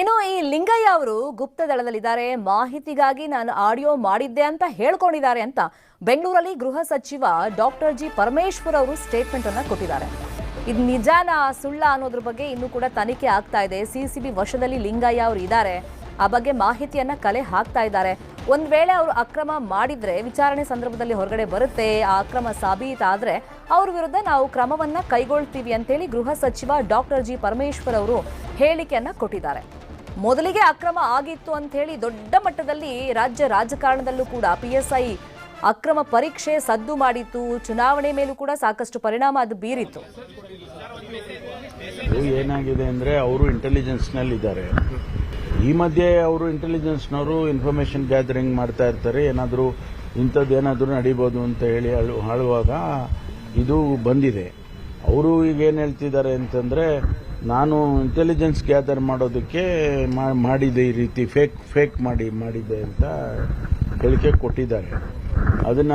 ಇನ್ನು ಈ ಲಿಂಗಯ್ಯ ಅವರು ಗುಪ್ತ ದಳದಲ್ಲಿದ್ದಾರೆ. ಮಾಹಿತಿಗಾಗಿ ನಾನು ಆಡಿಯೋ ಮಾಡಿದ್ದೆ ಅಂತ ಹೇಳ್ಕೊಂಡಿದ್ದಾರೆ ಅಂತ ಬೆಂಗಳೂರಲ್ಲಿ ಗೃಹ ಸಚಿವ ಡಾಕ್ಟರ್ ಜಿ ಪರಮೇಶ್ವರ್ ಅವರು ಸ್ಟೇಟ್ಮೆಂಟ್ ಅನ್ನ ಕೊಟ್ಟಿದ್ದಾರೆ. ಇದು ನಿಜಾನ ಸುಳ್ಳ ಅನ್ನೋದ್ರ ಬಗ್ಗೆ ಇನ್ನೂ ಕೂಡ ತನಿಖೆ ಆಗ್ತಾ ಇದೆ. ಸಿಸಿಬಿ ವಶದಲ್ಲಿ ಲಿಂಗಯ್ಯ ಅವರು ಇದ್ದಾರೆ. ಆ ಬಗ್ಗೆ ಮಾಹಿತಿಯನ್ನ ಕಲೆ ಹಾಕ್ತಾ ಇದ್ದಾರೆ. ಒಂದ್ ವೇಳೆ ಅವರು ಅಕ್ರಮ ಮಾಡಿದ್ರೆ, ವಿಚಾರಣೆ ಸಂದರ್ಭದಲ್ಲಿ ಹೊರಗಡೆ ಬರುತ್ತೆ, ಆ ಅಕ್ರಮ ಸಾಬೀತಾದ್ರೆ ಅವ್ರ ವಿರುದ್ಧ ನಾವು ಕ್ರಮವನ್ನ ಕೈಗೊಳ್ತೀವಿ ಅಂತೇಳಿ ಗೃಹ ಸಚಿವ ಡಾಕ್ಟರ್ ಜಿ ಪರಮೇಶ್ವರ್ ಅವರು ಹೇಳಿಕೆಯನ್ನ ಕೊಟ್ಟಿದ್ದಾರೆ. ಮೊದಲಿಗೆ ಅಕ್ರಮ ಆಗಿತ್ತು ಅಂತ ಹೇಳಿ ದೊಡ್ಡ ಮಟ್ಟದಲ್ಲಿ ರಾಜ್ಯ ರಾಜಕಾರಣದಲ್ಲೂ ಕೂಡ ಪಿ ಎಸ್ ಐ ಅಕ್ರಮ ಪರೀಕ್ಷೆ ಸದ್ದು ಮಾಡಿತ್ತು. ಚುನಾವಣೆ ಮೇಲೂ ಕೂಡ ಸಾಕಷ್ಟು ಪರಿಣಾಮ ಅದು ಬೀರಿತ್ತು. ಇದು ಏನಾಗಿದೆ ಅಂದರೆ ಅವರು ಇಂಟೆಲಿಜೆನ್ಸ್ನಲ್ಲಿದ್ದಾರೆ ಈ ಮಧ್ಯೆ ಅವರು ಇಂಟೆಲಿಜೆನ್ಸ್ನವರು ಇನ್ಫಾರ್ಮೇಶನ್ ಗ್ಯಾದರಿಂಗ್ ಮಾಡ್ತಾ ಇರ್ತಾರೆ. ಏನಾದರೂ ಇಂಥದ್ದು ಏನಾದರೂ ನಡೀಬೋದು ಅಂತ ಹೇಳಿ ಆಳುವಾಗ ಇದು ಬಂದಿದೆ. ಅವರು ಈಗ ಏನು ಹೇಳ್ತಿದ್ದಾರೆ ಅಂತಂದರೆ ನಾನು ಇಂಟೆಲಿಜೆನ್ಸ್ ಗ್ಯಾದರ್ ಮಾಡೋದಕ್ಕೆ ಮಾಡಿದೆ ಈ ರೀತಿ ಫೇಕ್ ಫೇಕ್ ಮಾಡಿ, ಮಾಡಿದೆ ಅಂತ ಹೇಳಿಕೆ ಕೊಟ್ಟಿದ್ದಾರೆ. ಅದನ್ನ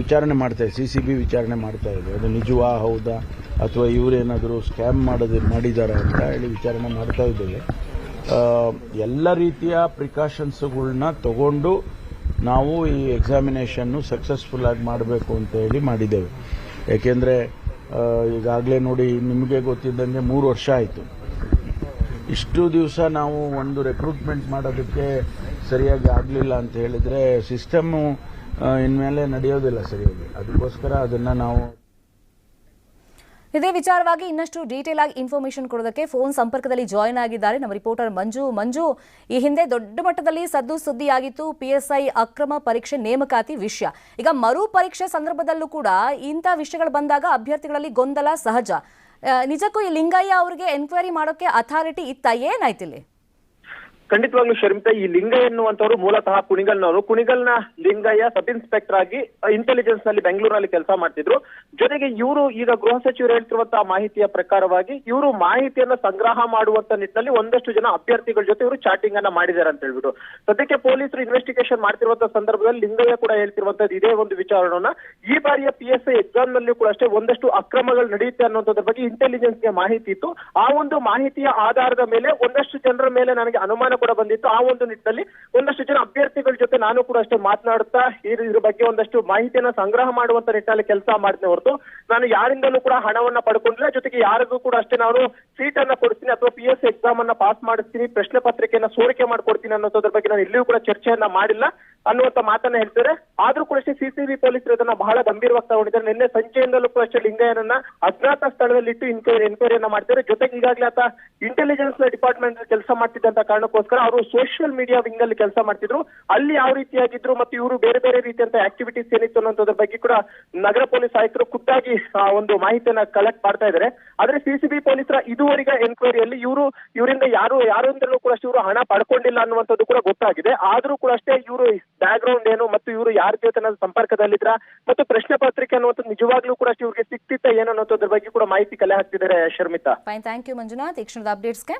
ವಿಚಾರಣೆ ಮಾಡ್ತಾ ಸಿ ಸಿ ಬಿ ವಿಚಾರಣೆ ಮಾಡ್ತಾ ಇದೆ ಅದು ನಿಜವಾ, ಹೌದಾ, ಅಥವಾ ಇವರೇನಾದರೂ ಸ್ಕ್ಯಾಮ್ ಮಾಡೋದು ಮಾಡಿದ್ದಾರೆ ಅಂತ ಹೇಳಿ ವಿಚಾರಣೆ ಮಾಡ್ತಾ ಇದ್ದೇವೆ. ಎಲ್ಲ ರೀತಿಯ ಪ್ರಿಕಾಷನ್ಸ್ಗಳನ್ನ ತಗೊಂಡು ನಾವು ಈ ಎಕ್ಸಾಮಿನೇಷನ್ನು ಸಕ್ಸಸ್ಫುಲ್ ಆಗಿ ಮಾಡಬೇಕು ಅಂತ ಹೇಳಿ ಮಾಡಿದ್ದೇವೆ. ಯಾಕೆಂದರೆ ಈಗಾಗಲೇ ನೋಡಿ ನಿಮಗೆ ಗೊತ್ತಿದ್ದಂಗೆ ಮೂರು ವರ್ಷ ಆಯಿತು. ಇಷ್ಟು ದಿವಸ ನಾವು ಒಂದು ರೆಕ್ರೂಟ್ಮೆಂಟ್ ಮಾಡೋದಕ್ಕೆ ಸರಿಯಾಗಿ ಆಗಲಿಲ್ಲ ಅಂತ ಹೇಳಿದರೆ ಸಿಸ್ಟಮ್ಮು ಇನ್ಮೇಲೆ ನಡೆಯೋದಿಲ್ಲ ಸರಿಯಾಗಿ. ಅದಕ್ಕೋಸ್ಕರ ಅದನ್ನು ನಾವು ಇದೇ ವಿಚಾರವಾಗಿ ಇನ್ನಷ್ಟು ಡೀಟೇಲ್ ಆಗಿ ಇನ್ಫಾರ್ಮೇಶನ್ ಕೊಡೋದಕ್ಕೆ ಫೋನ್ ಸಂಪರ್ಕದಲ್ಲಿ ಜಾಯಿನ್ ಆಗಿದ್ದಾರೆ ನಮ್ಮ ರಿಪೋರ್ಟರ್ ಮಂಜು. ಮಂಜು, ಈ ಹಿಂದೆ ದೊಡ್ಡ ಮಟ್ಟದಲ್ಲಿ ಸದ್ದು ಸುದ್ದಿಯಾಗಿತ್ತು. ಪಿಎಸ್ಐ ಅಕ್ರಮ ಪರೀಕ್ಷೆ ನೇಮಕಾತಿ ವಿಷಯ. ಈಗ ಮರು ಪರೀಕ್ಷೆ ಸಂದರ್ಭದಲ್ಲೂ ಕೂಡ ಇಂಥ ವಿಷಯಗಳು ಬಂದಾಗ ಅಭ್ಯರ್ಥಿಗಳಲ್ಲಿ ಗೊಂದಲ ಸಹಜ. ನಿಜಕ್ಕೂ ಈ ಲಿಂಗಯ್ಯ ಅವರಿಗೆ ಎನ್ಕ್ವೈರಿ ಮಾಡೋಕೆ ಅಥಾರಿಟಿ ಇತ್ತ? ಏನಾಯ್ತಿಲ್ಲಿ? ಖಂಡಿತವಾಗ್ಲೂ ಶರ್ಮಿತಾ, ಈ ಲಿಂಗಯ್ಯ ಎನ್ನುವಂತವರು ಮೂಲತಃ ಕುಣಿಗಲ್ನವರು. ಕುಣಿಗಲ್ನ ಲಿಂಗಯ್ಯ ಸಬ್ ಇನ್ಸ್ಪೆಕ್ಟರ್ ಆಗಿ ಇಂಟೆಲಿಜೆನ್ಸ್ನಲ್ಲಿ ಬೆಂಗಳೂರಲ್ಲಿ ಕೆಲಸ ಮಾಡ್ತಿದ್ರು. ಜೊತೆಗೆ ಇವರು ಈಗ ಗೃಹ ಸಚಿವರು ಹೇಳ್ತಿರುವಂತಹ ಮಾಹಿತಿಯ ಪ್ರಕಾರವಾಗಿ, ಇವರು ಮಾಹಿತಿಯನ್ನ ಸಂಗ್ರಹ ಮಾಡುವಂತ ನಿಟ್ಟಿನಲ್ಲಿ ಒಂದಷ್ಟು ಜನ ಅಭ್ಯರ್ಥಿಗಳ ಜೊತೆ ಇವರು ಚಾಟಿಂಗ್ ಅನ್ನ ಮಾಡಿದ್ದಾರೆ ಅಂತ ಹೇಳ್ಬಿಟ್ಟು. ಸದ್ಯಕ್ಕೆ ಪೊಲೀಸರು ಇನ್ವೆಸ್ಟಿಗೇಷನ್ ಮಾಡ್ತಿರುವಂತಹ ಸಂದರ್ಭದಲ್ಲಿ ಲಿಂಗಯ್ಯ ಕೂಡ ಹೇಳ್ತಿರುವಂತದ್ದು ಇದೇ ಒಂದು ವಿಚಾರವನ್ನ ಈ ಬಾರಿಯ ಪಿ ಎಸ್ ಐ ಎಕ್ಸಾಮ್ನಲ್ಲಿ ಕೂಡ ಅಷ್ಟೇ ಒಂದಷ್ಟು ಅಕ್ರಮಗಳು ನಡೆಯುತ್ತೆ ಅನ್ನೋದ್ರ ಬಗ್ಗೆ ಇಂಟೆಲಿಜೆನ್ಸ್ಗೆ ಮಾಹಿತಿ ಇತ್ತು. ಆ ಒಂದು ಮಾಹಿತಿಯ ಆಧಾರದ ಮೇಲೆ ಒಂದಷ್ಟು ಜನರ ಮೇಲೆ ನನಗೆ ಅನುಮಾನ ಕೂಡ ಬಂದಿತ್ತು. ಆ ಒಂದು ನಿಟ್ಟಿನಲ್ಲಿ ಒಂದಷ್ಟು ಜನ ಅಭ್ಯರ್ಥಿಗಳ ಜೊತೆ ನಾನು ಕೂಡ ಅಷ್ಟೇ ಮಾತನಾಡುತ್ತಾ ಇದ್ರ ಬಗ್ಗೆ ಒಂದಷ್ಟು ಮಾಹಿತಿಯನ್ನ ಸಂಗ್ರಹ ಮಾಡುವಂತ ನಿಟ್ಟಿನಲ್ಲಿ ಕೆಲಸ ಮಾಡಿದೆ ಹೊರತು ನಾನು ಯಾರಿಂದಲೂ ಕೂಡ ಹಣವನ್ನ ಪಡ್ಕೊಂಡಿಲ್ಲ. ಜೊತೆಗೆ ಯಾರಿಗೂ ಕೂಡ ಅಷ್ಟೇ ನಾನು ಸೀಟ್ ಅನ್ನ ಕೊಡ್ತೀನಿ ಅಥವಾ ಪಿ ಎಸ್ ಎಕ್ಸಾಮ್ ಅನ್ನ ಪಾಸ್ ಮಾಡಿಸ್ತೀನಿ, ಪ್ರಶ್ನೆ ಪತ್ರಿಕೆಯನ್ನ ಸೋರಿಕೆ ಮಾಡ್ಕೊಡ್ತೀನಿ ಅನ್ನೋದ್ರ ಬಗ್ಗೆ ನಾನು ಇಲ್ಲಿಯೂ ಕೂಡ ಚರ್ಚೆಯನ್ನ ಮಾಡಿಲ್ಲ. ಅನ್ನುವಂತ ಮಾತನ್ನ ಹೇಳ್ತಾರೆ. ಆದ್ರೂ ಕೂಡ ಅಷ್ಟೇ ಸಿಸಿಬಿ ಪೊಲೀಸರು ಅದನ್ನ ಬಹಳ ಗಂಭೀರವಾಗಿ ತಗೊಂಡಿದ್ದಾರೆ. ನಿನ್ನೆ ಸಂಜೆಯಿಂದಲೂ ಕೂಡ ಅಷ್ಟೇ ಲಿಂಗಯ್ಯನನ್ನ ಅಜ್ಞಾತ ಸ್ಥಳದಲ್ಲಿ ಇಟ್ಟು ಇನ್ಕ್ವೈರಿ ಎನ್ಕ್ವೈರಿಯನ್ನ ಮಾಡ್ತಾರೆ ಜೊತೆಗೆ ಈಗಾಗಲೇ ಆತ ಇಂಟೆಲಿಜೆನ್ಸ್ ಡಿಪಾರ್ಟ್ಮೆಂಟ್ ಕೆಲಸ ಮಾಡ್ತಿದ್ದಂತ ಕಾರಣಕ್ಕೋಸ್ಕರ ಅವರು ಸೋಷಿಯಲ್ ಮೀಡಿಯಾ ವಿಂಗ್ ಅಲ್ಲಿ ಕೆಲಸ ಮಾಡ್ತಿದ್ರು. ಅಲ್ಲಿ ಯಾವ ರೀತಿಯಾಗಿದ್ರು ಮತ್ತು ಇವರು ಬೇರೆ ಬೇರೆ ರೀತಿಯಂತ ಆಕ್ಟಿವಿಟೀಸ್ ಏನಿತ್ತು ಅನ್ನೋದ್ರ ಬಗ್ಗೆ ಕೂಡ ನಗರ ಪೊಲೀಸ್ ಆಯುಕ್ತರು ಖುದ್ದಾಗಿ ಆ, ಒಂದು ಮಾಹಿತಿಯನ್ನ ಕಲೆಕ್ಟ್ ಮಾಡ್ತಾ ಇದ್ದಾರೆ. ಆದ್ರೆ ಸಿಸಿಬಿ ಪೊಲೀಸರ ಇದುವರೆಗೆ ಎನ್ಕ್ವೈರಿಯಲ್ಲಿ ಇವರು ಇವರಿಂದ ಯಾರು ಯಾರಿಂದಲೂ ಕೂಡ ಇವರು ಹಣ ಪಡ್ಕೊಂಡಿಲ್ಲ ಅನ್ನುವಂಥದ್ದು ಕೂಡ ಗೊತ್ತಾಗಿದೆ. ಆದ್ರೂ ಕೂಡ ಅಷ್ಟೇ ಇವರು ಬ್ಯಾಕ್ ಗ್ರೌಂಡ್ ಏನು ಮತ್ತು ಇವರು ಯಾರ ಜೊತೆ ಸಂಪರ್ಕದಲ್ಲಿದ್ರ ಮತ್ತು ಪ್ರಶ್ನೆ ಪತ್ರಿಕೆ ಅನ್ನುವಂಥದ್ದು ನಿಜವಾಗ್ಲೂ ಕೂಡ ಇವ್ರಿಗೆ ಸಿಕ್ತಿತ್ತ ಏನು ಅನ್ನೋದ್ರ ಬಗ್ಗೆ ಕೂಡ ಮಾಹಿತಿ ಕಲೆ ಹಾಕ್ತಿದ್ದಾರೆ Sharmitha. Fine thank you Manjunath. ಅಪ್ಡೇಟ್ಸ್ಗೆ